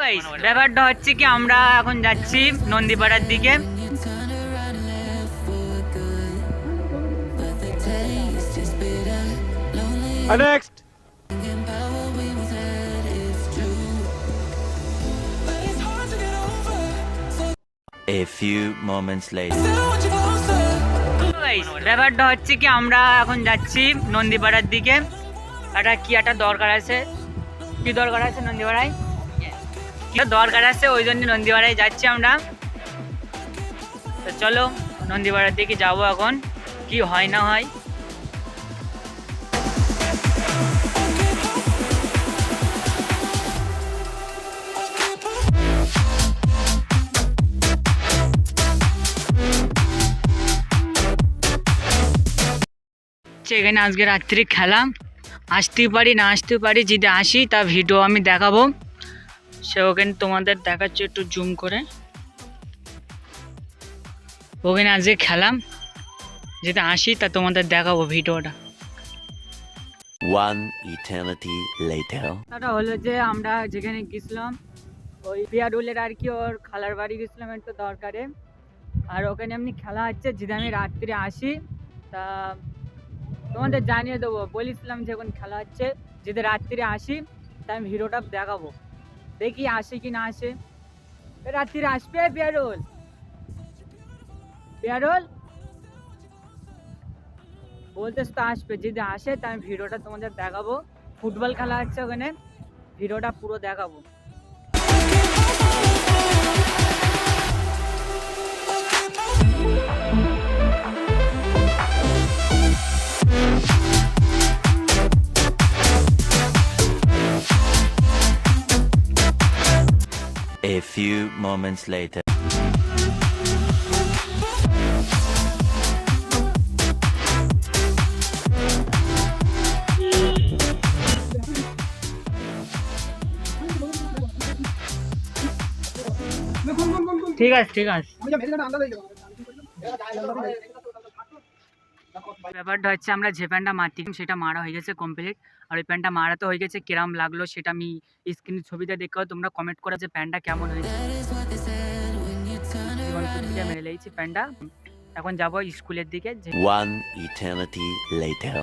guys, ব্যাপারটা হচ্ছে কি আমরা এখন যাচ্ছি নন্দীপাড়ার দিকে Next. A few moments later. ব্যাপারটা হচ্ছে কি আমরা এখন যাচ্ছি নন্দীপাড়ার দিকে একটা কি একটা দরকার আছে কি দরকার আছে নন্দীপাড়ায় দরকার আছে, ওই জন্য নন্দীপাড়ায় যাচ্ছি আমরা। তো চলো, নন্দীপাড়ার দিকে যাব এখন, কি হয় না হয়। এখানে আজকে রাত্রি খেলা। আসতেই পারি, না আসতে পারি, যদি আসি, তা ভিডিও আমি দেখাবো। সে ওখানে তোমাদের দেখাচ্ছি একটু জুম করে। ওখানে আজকে খেলাম। যদি আসি তা তোমাদের দেখাবো ভিডিওটা। One eternity later. তাটা হলো যে আমরা যেখানে গেছিলাম ওই পিয়ারুলের আর কি ওর খালার বাড়ি গেছিলাম একটু দরকারে। আর ওখানে এমনি খেলা হচ্ছে যদি আমি রাত্রে আসি তা তোমাদের জানিয়ে দেবো। বলেছিলাম যে এখন খেলা হচ্ছে যদি রাত্রে আসি তা আমি হিরোটা দেখাবো। দেখি আসে কি না আসে। রাত্রির আসবে বেরোল বেরোল বলতেস তো আসবে, যদি আসে তা আমি ভিডিওটা তোমাদের দেখাবো। ফুটবল খেলা হচ্ছে ওখানে, ভিডিওটা পুরো দেখাবো। few moments later. ঠিক আছে ঠিক আছে ব্যাপারটা হচ্ছে আমরা যে প্যান্টটা মারতি সেটা মারা হয়ে গেছে কমপ্লিট আর ওই প্যান্টটা মারা তো হয়ে গেছে কিরাম লাগল সেটা আমি স্ক্রিন ছবিতে দেখেও তোমরা কমেন্ট করো যে প্যান্টটা কেমন হয়েছে। মেরে লেগেছি প্যান্টটা। এখন যাব স্কুলের দিকে। eternity later.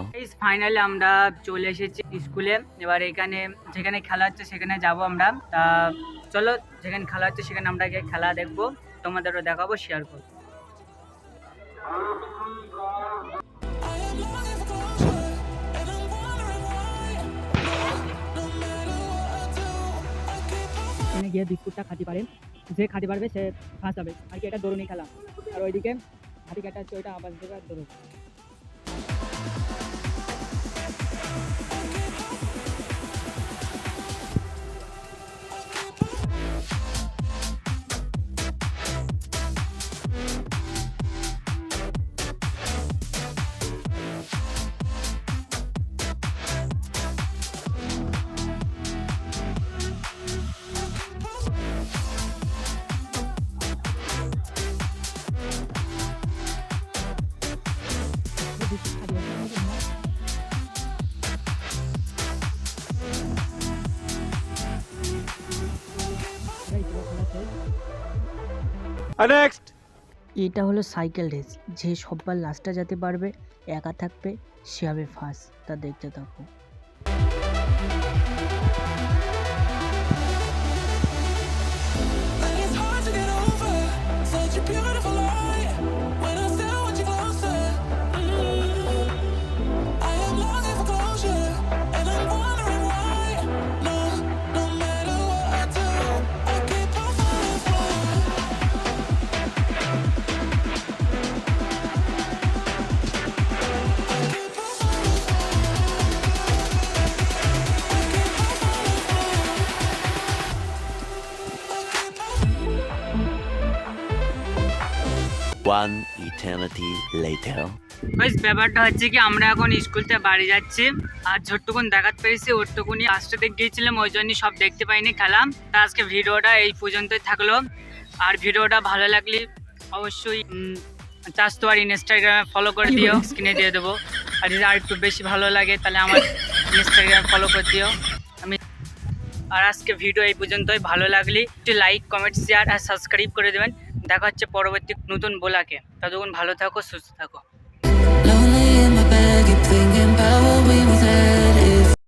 ফাইনালি আমরা চলে এসেছি স্কুলে। এবার এখানে যেখানে খেলা হচ্ছে সেখানে যাব আমরা। তা চলো যেখানে খেলা হচ্ছে সেখানে আমরা গিয়ে খেলা দেখব। তোমাদেরও দেখাবো শেয়ার করব। এখানে গিয়ে বিস্কুটটা খাতে পারে যে খাতে পারবে সে ফার্স্ট হবে। আর কি, এটা দৌড়নি খেলা। আর ওইদিকে হাতি কাটা হচ্ছে ওইটা আবাস দেবে আর দৌড় Next. এটা হলো সাইকেল রেস যে সব্বার লাস্টটা যেতে পারবে, একা থাকবে, সে হবে ফার্স্ট তা দেখতে থাকো। One eternity later. গাইস ব্যাপারটা হচ্ছে কি, আমরা এখন স্কুল থেকে বাড়ি যাচ্ছি, আর ছোট্টুকুন দেখাতে পেরেছি ওরটুকুনি আসতে দেখ গিয়েছিলাম ওই জন্যই সব দেখতে পাইনি খেলা। তা আজকে ভিডিওটা এই পর্যন্তই থাকল। আর ভিডিওটা ভালো লাগলে অবশ্যই চাষ তো আর ইনস্টাগ্রামে ফলো করে দিও স্ক্রিনে দিয়ে দেবো। আর যদি আর একটু বেশি ভালো লাগে, তাহলে আমার ইনস্টাগ্রামে ফলো করে দিও। আর আজকে ভিডিও এই পর্যন্তই। ভালো লাগলে একটু লাইক কমেন্ট শেয়ার আর সাবস্ক্রাইব করে দেবেন। দেখা হচ্ছে পরবর্তী নতুন বোলাকে ততক্ষণ ভালো থাকো, সুস্থ থাকো।